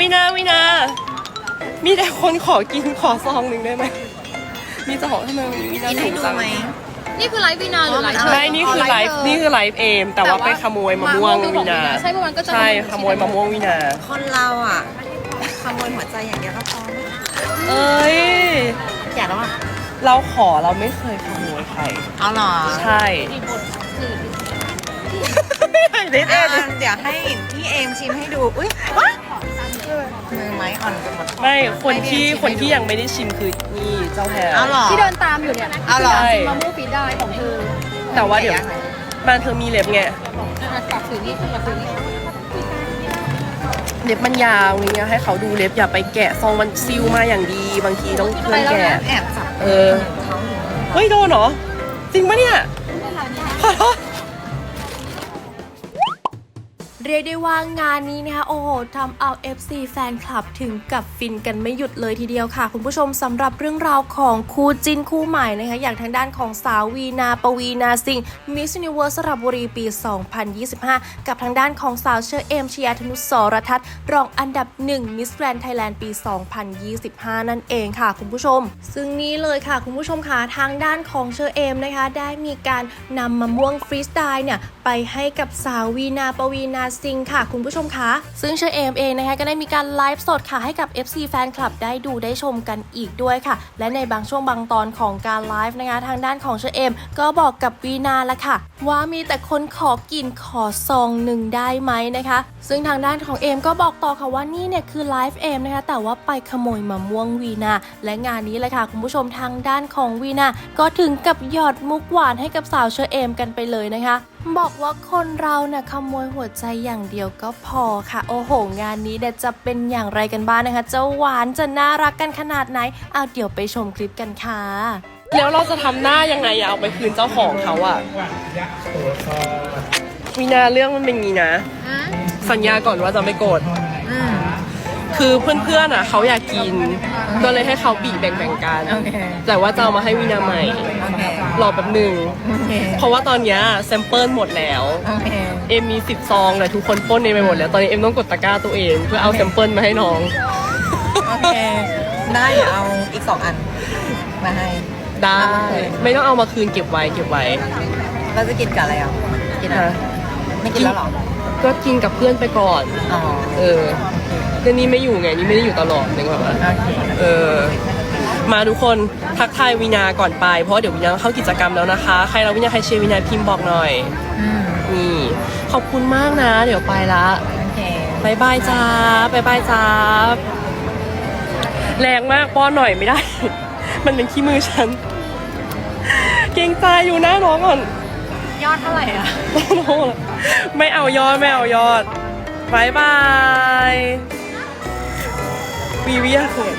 วินาวินา มีแต่คนขอกินขอซองหนึ่งได้ไหม มีเจะของทำไมวันนี้วินากินให้ดูไหมนี่คือไลฟ์วีนาหรือไลฟ์เธอใช่นี่คือไลฟ์นี่คือไลฟ์เอมแต่ว่า ไปขโมยมะม่วงวินา ใช่เมื่อวานก็จะใช่ขโมยมะม่วงวินา คนเราอะขโมยหัวใจอย่างเดียวก็พอเอ้ยแก่แล้วอะเราขอเราไม่เคยขโมยใคร เอาหรอ ใช่ไม่ได้เด็ดเออะงเดี๋ยวให้พี่เอมชิมให้ดู อุ้ยว้ายมือไม้อ่อนกันหมด ไม่คนที่คนที่ยังไม่ได้ชิมคือนี่เจ้าแพรเอาหรอ ที่เดินตามอยู่เนี่ยเอาเหรอ ใช่มะม่วงฟีดได้ของเธอแต่ว่าเดี๋ยวมันเธอมีเล็บไงฝากถือนี่ฝากถือนี่เล็บมันยาวอย่างเงี้ยให้เขาดูเล็บอย่าไปแกะซองมันซิลมาอย่างดี บางทีต้องเพื่อนแกะ แอบจับเออ เฮ้ยโดนเหรอ จริงปะเนี่ยขอโทษ เรียกได้ว่างานนี้นะคะโอ้โหทำเอา FC แฟนคลับถึงกับฟินกันไม่หยุดเลยทีเดียวค่ะ คุณผู้ชมสำหรับเรื่องราวของคู่จิ้นคู่ใหม่นะคะอย่างทางด้านของสาววีนาปวีนาซิงมิส s u นิเว r ร์สระบุรีปี 2025 กับทางด้านของสาวเชอเอมชยาธนุสรทัศน์รองอันดับ 1 Miss Grand Thailand ปี 2025 นั่นเองค่ะ คุณผู้ชม ซึ่งนี่เลยค่ะ คุณผู้ชมค่ะทางด้านของเชอเอมนะคะ ได้มีการนำมะม่วงฟรีสไตล์เนี่ยไปให้กับสาววีนาปวีนาซิงค่ะคุณผู้ชมคะซึ่งเชอเอมเองนะคะก็ได้มีการไลฟ์สดค่ะให้กับ FC แฟนคลับได้ดูได้ชมกันอีกด้วยค่ะ และในบางช่วงบางตอนของการไลฟ์นะคะทางด้านของเชอเอมก็บอกกับวีนาละค่ะ ว่ามีแต่คนขอกินขอซองหนึ่งได้ไหมนะคะ ซึ่งทางด้านของเอมก็บอกต่อค่ะว่านี่เนี่ยคือไลฟ์เอมนะคะแต่ว่าไปขโมยมะม่วงวีนา และงานนี้เลยค่ะคุณผู้ชมทางด้านของวีนาก็ถึงกับหยอดมุกหวานให้กับสาวเชอเอมกันไปเลยนะคะ บอกว่าคนเราเนี่ยขโมยหัวใจอย่างเดียวก็พอค่ะ โอ้โห งานนี้เดี๋ยวจะเป็นอย่างไรกันบ้างนะคะ จะหวานจะน่ารักกันขนาดไหนเอาเดี๋ยวไปชมคลิปกันค่ะ แล้วเราจะทำหน้ายังไงอะเอาไปคืนเจ้าของเขาอะมีนาเรื่องมันเป็นงี้นะ สัญญาก่อนว่าจะไม่โกรธอืม คือเพื่อนๆอะเขาอยากกิน ก็เลยให้เขาบีแบ่งๆกัน โอเคแต่ว่าจะเอามาให้วินาใหม่โอเครอแป๊บหนึ่ง โอเคเพราะว่าตอนเนี้ยแซมเปิลหมดแล้ว โอเคเอ็มมีสิบซองแต่ทุกคนปล้นเอ็มไปหมดแล้ว ตอนนี้เอ็มต้องกดตะกร้าตัวเอง เพื่อเอาแซมเปิลมาให้น้อง โอเคได้เดี๋ยวเอาอีกสองอันมาให้ ได้ไม่ต้องเอามาคืนเก็บไว้เก็บไว้ เราจะกินกับอะไรอะกินอะไรฮะไม่กินแล้วเหรอ ก็กินกับเพื่อนไปก่อน อ๋อเออแต่นี่ไม่อยู่ไง นี่ไม่ได้อยู่ตลอดนึกออกปะโอเคเออ มาทุกคนทักทายวินาก่อนไป เพราะว่าเดี๋ยววินาเข้ากิจกรรมแล้วนะคะ ใครเราวินาใครเชียร์วินาพิมพ์บอกหน่อย อืมนี่ขอบคุณมากนะ เดี๋ยวไปละโอเคบายบายจ้าบายบายจ้าแรงมากป้อนหน่อยไม่ได้ มันเป็นขี้มือฉัน เกรงใจอยู่หน้าน้องก่อน ยอดเท่าไหร่อะ ไม่เอายอด ไม่เอายอดบายบายวีวีอะเขิน